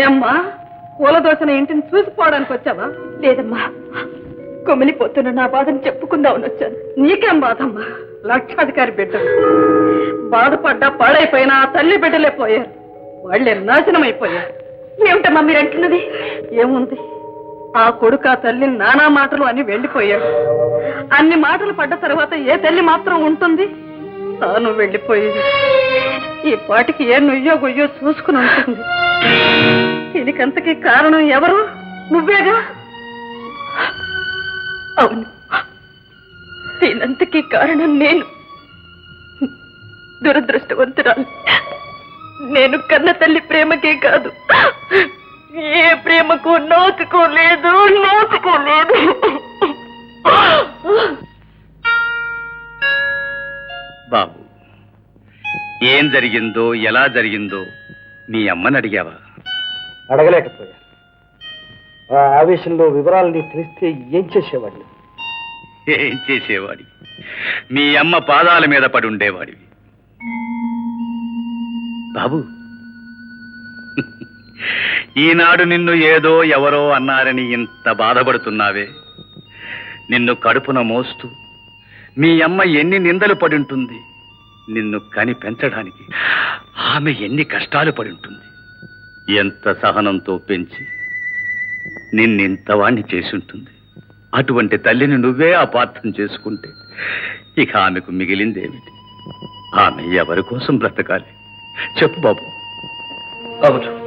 ఏమ్మా కూలదోసిన ఇంటిని చూసిపోవడానికి వచ్చావా? లేదమ్మా కొమిలిపోతున్న నా బాధను చెప్పుకుందామని వచ్చాను. నీకేం బాధమ్మా? లక్షాధికారి బిడ్డ బాధపడ్డా పాడైపోయినా ఆ తల్లి బిడ్డలే పోయారు. వాళ్ళే నాశనం అయిపోయారు ఏమిటమ్మా మీరు అంటున్నది? ఏముంది? ఆ కొడుకు ఆ తల్లిని నానా మాటలు అని వెళ్ళిపోయాడు. అన్ని మాటలు పడ్డ తర్వాత ఏ తల్లి మాత్రం ఉంటుంది? తాను వెళ్ళిపోయింది. ఈ పాటికి ఏ నుయ్యో గుయ్యో చూసుకుని ఉంటుంది. దీనికంతకీ కారణం ఎవరు? నువ్వేగా? అవును. దీనంతకీ కారణం నేను. దురదృష్టవంతురాలు. నేను కన్న తల్లి ప్రేమకే కాదు. ఏ ప్రేమకు నోచుకో లేదు లేదు. బాబు ఏం జరిగిందో ఎలా జరిగిందో మీ అమ్మని అడిగావా? అడగలేకపోయాను ఆ ఆవేశంలో వివరాలని తెలిస్తే ఏం చేసేవాడిని ఏం చేసేవాడి మీ అమ్మ పాదాల మీద పడి ఉండేవాడివి. బాబు ఈనాడు నిన్ను ఏదో ఎవరో అన్నారని ఇంత బాధపడుతున్నావే. నిన్ను కడుపున మోస్తూ మీ అమ్మ ఎన్ని నిందలు పడి ఉంటుంది నిన్ను కని పెంచడానికి ఆమె ఎన్ని కష్టాలు పడి ఉంటుంది. ఎంత సహనంతో పెంచి నిన్నింతవాణ్ణి చేసి ఉంటుంది అటువంటి తల్లిని నువ్వే అపార్థం చేసుకుంటే ఇక ఆమెకు మిగిలిందేమిటి? ఆమె ఎవరి కోసం బ్రతకాలి? చెప్పు బాబు. అవును.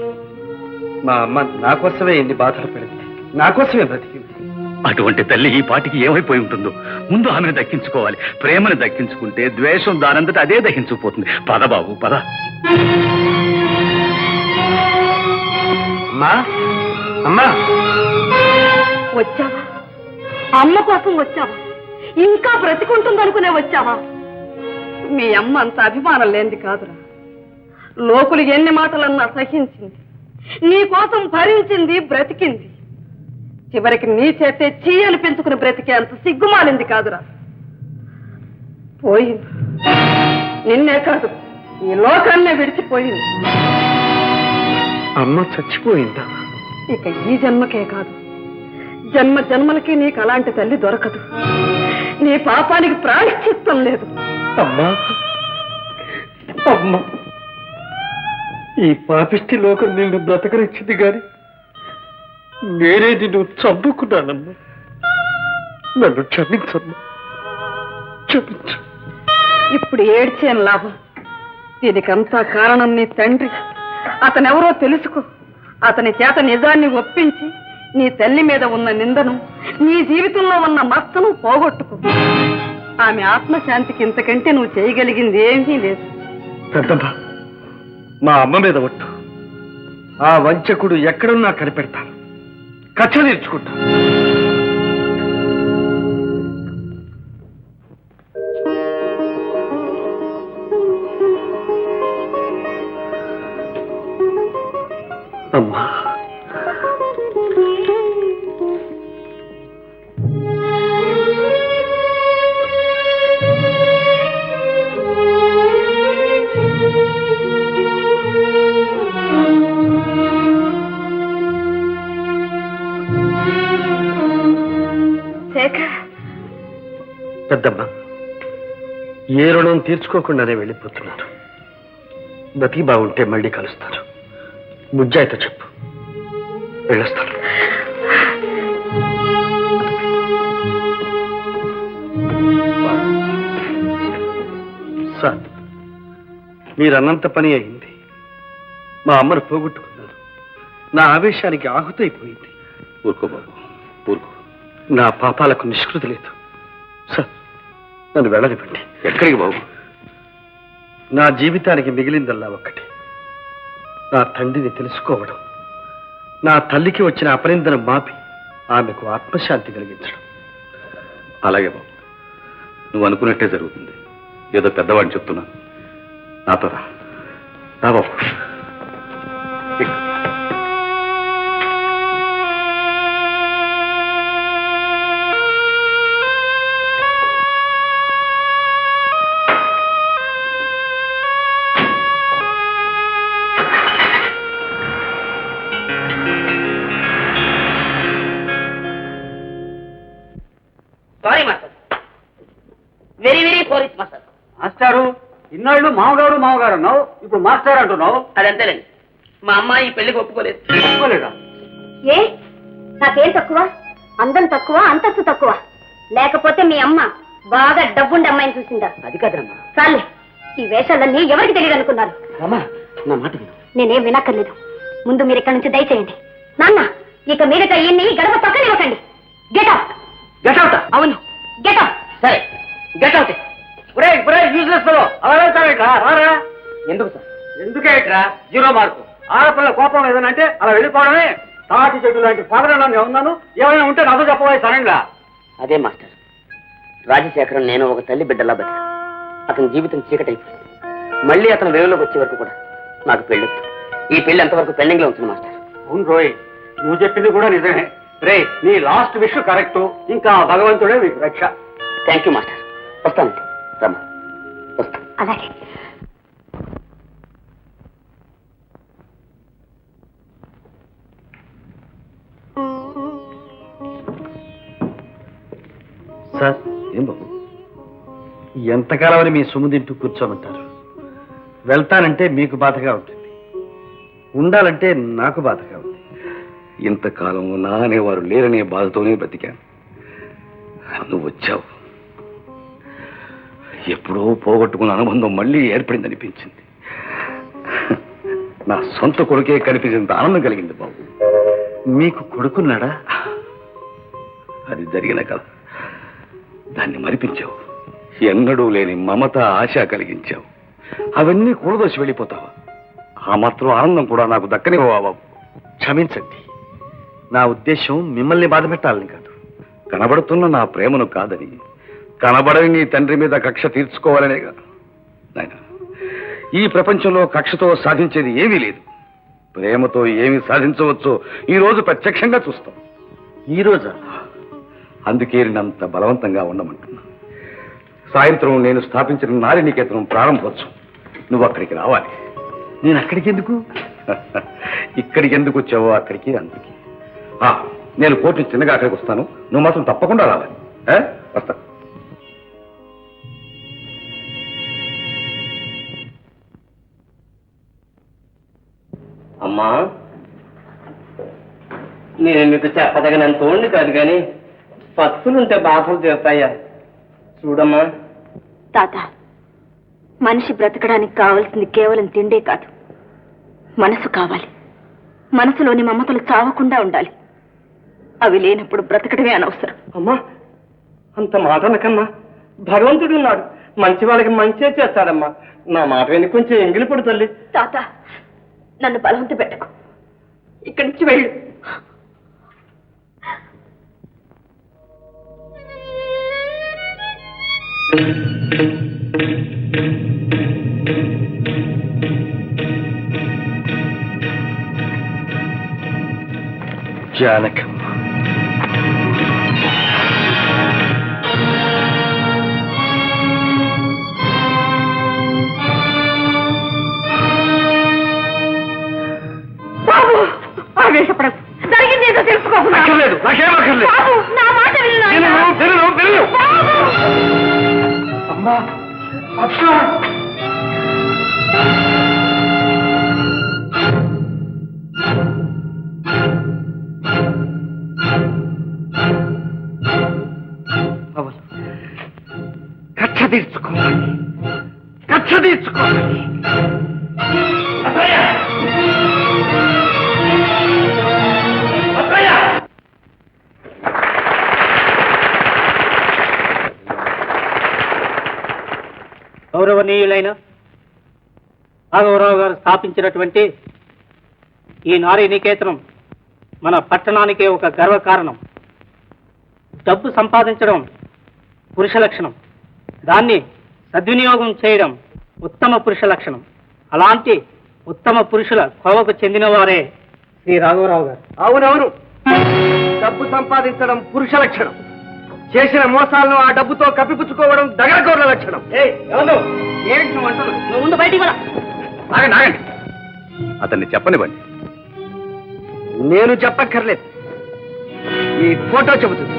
మా అమ్మ నా కోసమే ఎన్ని బాధలు పడింది. నా కోసమే బ్రతికింది. అటువంటి తల్లి ఈ పాటికి ఏమైపోయి ఉంటుందో ముందు ఆమెను దక్కించుకోవాలి. ప్రేమను దక్కించుకుంటే ద్వేషం దానంతట అదే దహించుకుపోతుంది. పద బాబు పద. అమ్మా. వచ్చావా? అమ్మ కోసం వచ్చావా? ఇంకా బ్రతికుంటుందనుకునే వచ్చావా? మీ అమ్మ అంత అభిమానం లేనిది కాదురా. లోకులు ఎన్ని మాటలన్నా సహించింది. నీ కోసం భరించింది బ్రతికింది. చివరికి నీ చేతే చీయలు పెంచుకుని బ్రతికే అంత సిగ్గుమాలింది కాదురా. పోయింది. నిన్నే కాదు ఈ లోకాన్నే విడిచిపోయింది. అమ్మ చచ్చిపోయిందా? ఇక ఈ జన్మకే కాదు. జన్మ జన్మలకి నీకు అలాంటి తల్లి దొరకదు. నీ పాపానికి ప్రాయశ్చిత్తం లేదు. అమ్మా. అమ్మా. ఈ పాపిష్టి లోకం నిన్ను బ్రతకనిచ్చింది గాని నేనే నిన్ను చంపుకున్నానమ్మా. నన్ను క్షమించమ్మా. క్షమించు. ఇప్పుడు ఏడ్చేం లాభం? దీనికంతా కారణం నీ తండ్రి. అతనెవరో తెలుసుకో. అతని చేత నిజాన్ని ఒప్పించి నీ తల్లి మీద ఉన్న నిందను నీ జీవితంలో ఉన్న మచ్చను పోగొట్టుకో. ఆమె ఆత్మశాంతికి ఇంతకంటే నువ్వు చేయగలిగింది ఏమీ లేదు. పెద్దమ్మా మా అమ్మ మీద ఒట్టు. ఆ వంచకుడు ఎక్కడున్నా కనిపెడతాను. కచ్చ తీర్చుకుంటా ఏ రుణం తీర్చుకోకుండానే వెళ్ళిపోతున్నారు. బతికి బాగుంటే మళ్ళీ కలుస్తారు. ముజ్జాయితో చెప్పు. వెళ్ళొస్తాను సార్ మీరు అన్నంత పని అయింది. మా అమ్మను పోగొట్టుకున్నారు. నా ఆవేశానికి ఆహుతైపోయింది. ఊరుకో బాబు ఊరుకో. నా పాపాలకు నిష్కృతి లేదు. సార్ నన్ను వెళ్ళనివ్వండి. ఎక్కడికి బాబు? నా జీవితానికి మిగిలిందల్లా ఒక్కటి. నా తండ్రిని తెలుసుకోవడం నా తల్లికి వచ్చిన అపనిందను మాపి ఆమెకు ఆత్మశాంతి కలిగించడం. అలాగే బాబు. నువ్వు అనుకున్నట్టే జరుగుతుంది. ఏదో పెద్దవాడిని చెప్తున్నాను. నాతో రా బాబు. Sorry master very very sorry master మాస్టారు ఇన్నాళ్ళు మామగారు మామగారు అన్నావు ఇప్పుడు మాస్టర్ అంటున్నావు. అదంతేనండి మా అమ్మాయి ఈ పెళ్ళికి ఒప్పుకోలేదు. ఒప్పుకోలేదా? ఏ? నాకేం తక్కువ? అందం తక్కువ అంతస్తు తక్కువ. లేకపోతే మీ అమ్మ బాగా డబ్బుండి అమ్మాయిని చూసిందా? అది కదమ్మా చాలే ఈ వేషాలన్నీ ఎవరికి తెలియదు అనుకున్నారు. నేనేం వినక్కర్లేదు. ముందు మీరు ఇక్కడ నుంచి దయచేయండి. నాన్న ఇక మీదట ఈయన్ని గడప పక్కనివ్వకండి గెట్ అవుట్ గెట్ అవుట్ అవును. గెట్ అవుట్ సరే. గెట్ అవుట్ ఒరే ఒరే యూజ్లెస్ ఫెలో అలా వెళ్తావేట్రా రారా ఎందుకు సార్? ఎందుకే ఇట్రా? Zero mark. ఆడపిల్ల కోపం ఏదైనా అంటే అలా వెళ్ళిపోవడమే. తాటి చెట్టు లాంటి ఫాదర్ నేను ఉన్నాను. ఏమైనా ఉంటే నాతో చెప్పబోయే సరేగా అదే మాస్టర్. రాజశేఖరం నేను ఒక తల్లి బిడ్డలా బతికా. అతని జీవితం చీకటైపోయింది. మళ్ళీ అతను వెలుగులోకి వచ్చే వరకు కూడా నాకు పెళ్ళొద్దు. ఈ పెళ్ళి అంతవరకు పెండింగ్లో ఉంటుంది మాస్టర్. అవును రోయ్ నువ్వు చెప్పింది కూడా నిజమే. రే నీ లాస్ట్ విష్ కరెక్ట్ ఇంకా భగవంతుడే మీకు రక్ష. థ్యాంక్ యూ మాస్టర్ వస్తానండి రమ్మా. వస్తా. అలాగే. సార్ ఏం బాబు? ఎంతకాలమని మీ సొమ్ము తింటూ కూర్చోమంటారు? వెళ్తానంటే మీకు బాధగా ఉంటుంది. ఉండాలంటే నాకు బాధగా ఉంది ఇంతకాలం నా అనేవారు లేరనే బాధతోనే బ్రతికాను. నువ్వు వచ్చావు. ఎప్పుడో పోగొట్టుకున్న అనుబంధం మళ్ళీ ఏర్పడిందనిపించింది. నా సొంత కొడుకే కనిపించినంత ఆనందం కలిగింది బాబు. మీకు కొడుకున్నాడా? అది జరిగిన కథ. దాన్ని మరిపించావు. ఎన్నడూ లేని మమత ఆశ కలిగించావు. అవన్నీ కూడదోసి వెళ్ళిపోతావా? ఆ మాత్రం ఆనందం కూడా నాకు దక్కనివ్వవా బాబు? క్షమించండి. నా ఉద్దేశం మిమ్మల్ని బాధ పెట్టాలని కాదు. కనబడుతున్న నా ప్రేమను కాదని కనబడని నీ తండ్రి మీద కక్ష తీర్చుకోవాలనేగా నాయన ఈ ప్రపంచంలో కక్షతో సాధించేది ఏమీ లేదు. ప్రేమతో ఏమి సాధించవచ్చో ఈ రోజు ప్రత్యక్షంగా చూస్తాం. ఈ రోజా? అందుకే నేనంత బలవంతంగా ఉండమంటున్నా. సాయంత్రం నేను స్థాపించిన నారినికేతనం ప్రారంభోత్సవం. నువ్వు అక్కడికి రావాలి. నేను అక్కడికి ఎందుకు? ఇక్కడికి ఎందుకు వచ్చావో అక్కడికి అందుకే. నేను కోర్టు చిన్నగా అక్కడికి వస్తాను. నువ్వు మాత్రం తప్పకుండా రావాలి? వస్తా. అమ్మా నేను మీకు చెప్పదగినంత ఉండి కాదు కానీ పత్తులుంటే బాధలు తీరుతాయా? చూడమ్మా. తాత మనిషి బ్రతకడానికి కావలసింది కేవలం తిండే కాదు. మనసు కావాలి. మనసులోని మమతలు చావకుండా ఉండాలి. అవి లేనప్పుడు బ్రతకడమే అనవసరం. అమ్మా అంత మాట అనకమ్మా. భగవంతుడు ఉన్నాడు. మంచి వాళ్ళకి మంచే చేస్తాడమ్మా. నా మాట విని కొంచెం ఎంగిలి పడు తల్లి. తాత నన్ను బలవంత పెట్టకు. ఇక్కడి నుంచి వెళ్ళు. జానకమ్మ. గౌరవనీయులైన రాఘవరావు గారు స్థాపించినటువంటి ఈ నారీ నికేతనం మన పట్టణానికే ఒక గర్వకారణం. డబ్బు సంపాదించడం పురుష లక్షణం. దాన్ని సద్వినియోగం చేయడం ఉత్తమ పురుష లక్షణం. అలాంటి ఉత్తమ పురుషుల కోవకు చెందినవారే శ్రీ రాఘవరావు గారు. అవునవును. డబ్బు సంపాదించడం పురుష లక్షణం. చేసిన మోసాలను ఆ డబ్బుతో కప్పిపుచ్చుకోవడం దగరగోర్ల లక్షణం. నువ్వు అంటున్నావు? నువ్వు ముందు బయటికి రా. ఆగండి ఆగండి. అతన్ని చెప్పనివ్వండి. నేను చెప్పక్కర్లేదు. ఈ ఫోటో చెబుతుంది.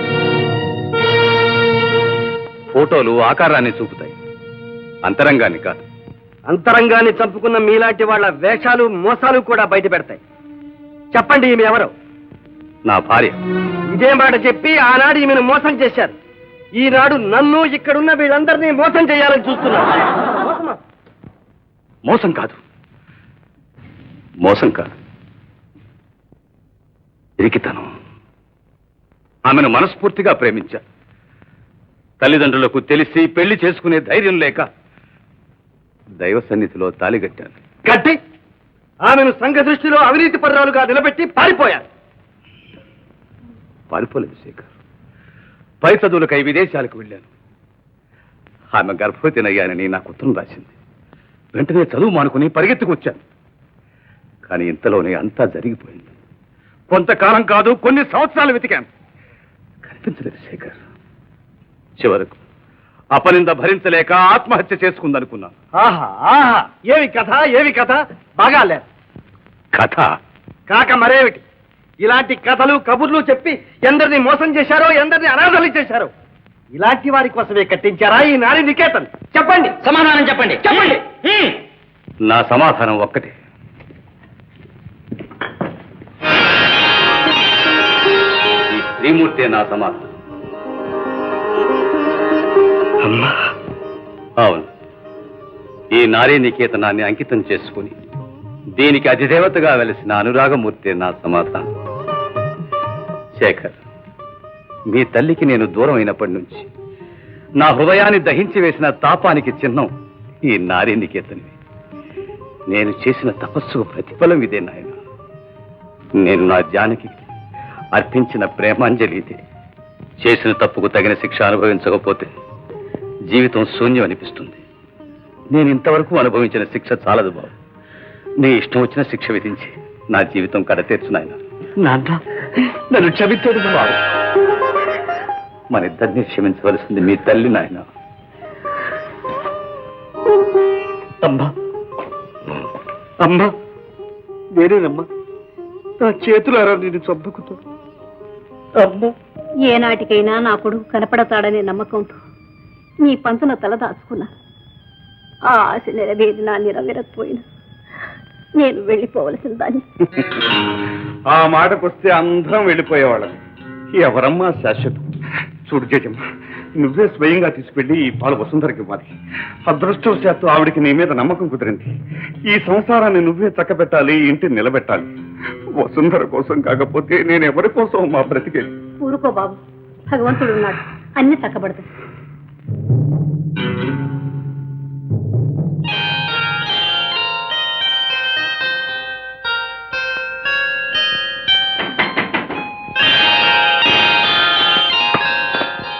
ఫోటోలు ఆకారాన్ని చూపుతాయి. అంతరంగాన్ని కాదు. అంతరంగాన్ని చంపుకున్న మీలాంటి వాళ్ళ వేషాలు మోసాలు కూడా బయట పెడతాయి చెప్పండి ఈమె ఎవరు? నా భార్య. ఇదే మాట చెప్పి ఆనాడు ఈమెను మోసం చేశారు. ఈనాడు నన్ను ఇక్కడున్న వీళ్ళందరినీ మోసం చేయాలని చూస్తున్నారు. మోసం కాదు. మోసం కాదు. ఇరికితను. ఆమెను మనస్ఫూర్తిగా ప్రేమించా. తల్లిదండ్రులకు తెలిసి పెళ్ళి చేసుకునే ధైర్యం లేక దైవ సన్నిధిలో తాలిగట్టాను కట్టి ఆమెను సంఘ దృష్టిలో అవినీతి పర్రాలుగా నిలబెట్టి పారిపోయాను. పారిపోలేదు శేఖర్. పై చదువులకై విదేశాలకు వెళ్ళాను. ఆమె గర్భవతినయ్యానని నాకు ఉత్తరం రాసింది. వెంటనే చదువు మానుకుని పరిగెత్తుకొచ్చాను. కానీ ఇంతలోనే అంతా జరిగిపోయింది. కొంతకాలం కాదు కొన్ని సంవత్సరాలు వెతికాను. కనిపించలేదు శేఖర్. చివరకు అపనింద భరించలేక ఆత్మహత్య చేసుకుందనుకున్నాను. ఆహా ఆహా. ఏమి కథ ఏమి కథ? బాగా లేదు కథ? కాక మరేమిటి? ఇలాంటి కథలు కబుర్లు చెప్పి ఎందరిని మోసం చేశారో ఎందరిని అనాథలు చేశారో ఇలాంటి వారి కోసమే కట్టించారా ఈ నారి నికేతన్? చెప్పండి. సమాధానం చెప్పండి. చెప్పండి. నా సమాధానం ఒక్కటే. ఈ శ్రీమూర్తే నా సమాధానం. అమ్మా. అవును. ఈ నారీ నికేతనాన్ని అంకితం చేసుకుని దీనికి అధిదేవతగా వెలిసిన అనురాగమూర్తి నా సమాధానం. శేఖర్ మీ తల్లికి నేను దూరం అయినప్పటి నుంచి నా హృదయాన్ని దహించి వేసిన తాపానికి చిహ్నం ఈ నారీ నేను చేసిన తపస్సుకు ప్రతిఫలం ఇదే నాయన. నేను నా జానకి అర్పించిన ప్రేమాంజలి ఇదే. చేసిన తప్పుకు తగిన శిక్ష అనుభవించకపోతే జీవితం శూన్యం అనిపిస్తుంది. నేను ఇంతవరకు అనుభవించిన శిక్ష చాలదు బాబు. నీ ఇష్టం వచ్చిన శిక్ష విధించి నా జీవితం కడతీర్చు నాయన. నాన్న నన్ను క్షమించడు బాబు మన ఇద్దరిని క్షమించవలసింది మీ తల్లి నాయన. అమ్మా. అమ్మా. నేనేనమ్మా నా చేతులారా నేను చంపుకుతా అమ్మా. ఏనాటికైనా నా కొడుకు కనపడతాడనే నమ్మకంతో నీ పంచన తల దాచుకున్నా. ఆ ఆశ నెరవేరి నా నిరవేరకపోయిన. నేను వెళ్ళిపోవలసిన దాన్ని ఆ మాటకొస్తే అందరం వెళ్ళిపోయేవాళ్ళం. ఎవరమ్మా శాశ్వతం? చూడు జేజమ్మ నువ్వే స్వయంగా తీసుకెళ్ళి ఈ పాలు వసుంధరకి ఇవ్వాలి. అదృష్టవశాత్తు ఆవిడికి నీ మీద నమ్మకం కుదిరింది. ఈ సంసారాన్ని నువ్వే చక్కబెట్టాలి ఇంటిని నిలబెట్టాలి. వసుంధర కోసం కాకపోతే నేను ఎవరి కోసం మా బ్రతికేది? ఊరుకో బాబు భగవంతుడు ఉన్నాడు. అన్ని చక్కబడతాయి.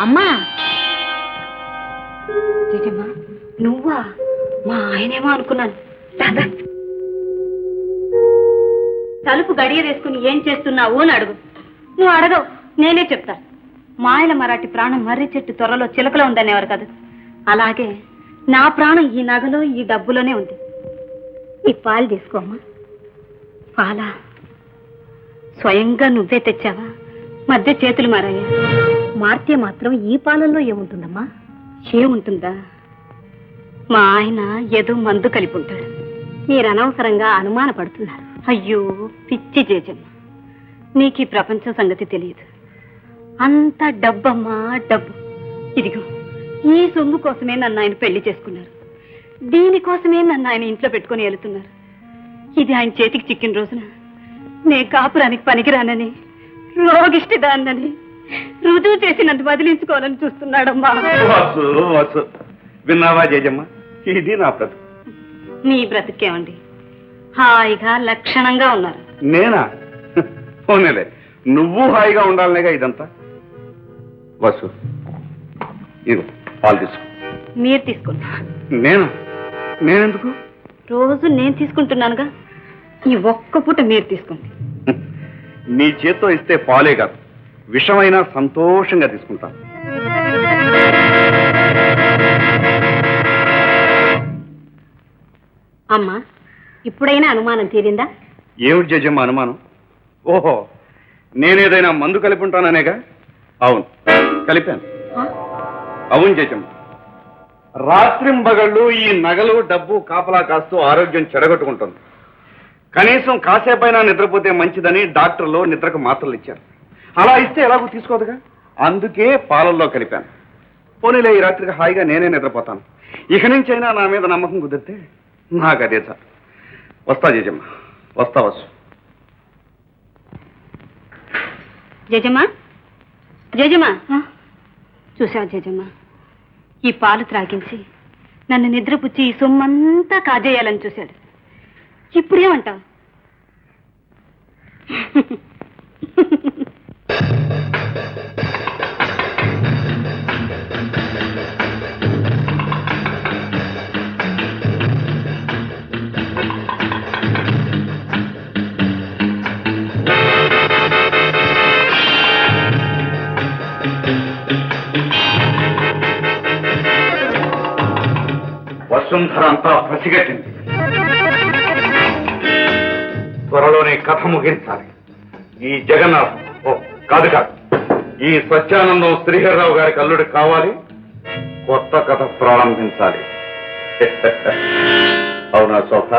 అమ్మా! నువ్వా? మా ఆయనేమో అనుకున్నాను. దాదా తలుపు గడియ వేసుకుని ఏం చేస్తున్నావు అని అడుగు. నువ్వు అడగవు నేనే చెప్తా. మాయల మరాఠీ ప్రాణం మర్రి చెట్టు త్వరలో చిలకలో ఉందనేవారు కదా. అలాగే నా ప్రాణం ఈ నగలో ఈ డబ్బులోనే ఉంది. ఈ పాలు తీసుకోమ్మా పాలా? స్వయంగా నువ్వే తెచ్చావా? మధ్య చేతులు మారాయా. మార్తే మాత్రం ఈ పాలల్లో ఏముంటుందమ్మా? ఏముంటుందా? మా ఆయన ఏదో మందు కలిపి ఉంటాడు మీరు అనవసరంగా అనుమానపడుతున్నారు. అయ్యో పిచ్చి జేజమ్మ. నీకు ఈ ప్రపంచం సంగతి తెలియదు. అంతా డబ్బమ్మా డబ్బు. ఇదిగో ఈ సొమ్ము కోసమే నన్ను ఆయన పెళ్ళి చేసుకున్నారు. దీనికోసమే నన్ను ఆయన ఇంట్లో పెట్టుకొని వెళుతున్నారు ఇది ఆయన చేతికి చిక్కిన రోజున నే కాపురానికి పనికిరానని రోగిష్టి దాన్నని రుజువు చేసి నన్ను వదిలించుకోవాలని చూస్తున్నాడమ్మా. వసు వసు. విన్నావా జేజమ్మ ఇది నా బ్రతుకు. మీ బ్రతికేమండి? హాయిగా లక్షణంగా ఉన్నారు. నేనా? పోనేలే. నువ్వు హాయిగా ఉండాలనేగా ఇదంతా. వసు ఇది పాలు తీసుకో. మీరు తీసుకోండి నేను? నేనెందుకు? రోజు నేను తీసుకుంటున్నానుగా. ఈ ఒక్క పూట మీరు తీసుకోండి. నీ చేత్తో ఇస్తే పాలే కాదు. విషమైనా సంతోషంగా తీసుకుంటాను అమ్మా ఇప్పుడైనా అనుమానం తీరిందా? ఏమిటి జజమ్మ అనుమానం? ఓహో నేనేదైనా మందు కలిపి ఉంటాననేగా అవును కలిపాను? అవును జజమ్మ రాత్రింబగళ్ళు ఈ నగలు డబ్బు కాపలా కాస్తూ ఆరోగ్యం చెడగొట్టుకుంటుంది. కనీసం కాసేపైనా నిద్రపోతే మంచిదని డాక్టర్లు నిద్రకు మాత్రలు ఇచ్చారు. అలా ఇస్తే ఎలాగో తీసుకోదుగా? అందుకే పాలల్లో కలిపాను. పోనీలే ఈ రాత్రికి హాయిగా నేనే నిద్రపోతాను. ఇక నుంచైనా నా మీద నమ్మకం కుదిరితే నాకు అదే సార్ వస్తా జేజమ్మ వస్తా వస్తు జజమా జజమా చూసావా జజమా ఈ పాలు త్రాగించి నన్ను నిద్రపుచ్చి ఈ సొమ్మంతా కాజేయాలని చూశాడు. ఇప్పుడేమంటావు? వసుంధర అంతా పసిగట్టింది. త్వరలోనే కథ ముగించాలి. ఈ జగన్నాథం ఓ కాదు కాదు. ఈ సత్యానందం శ్రీహర్రావు గారికి అల్లుడు కావాలి. కొత్త కథ ప్రారంభించాలి. అవునా సోఫా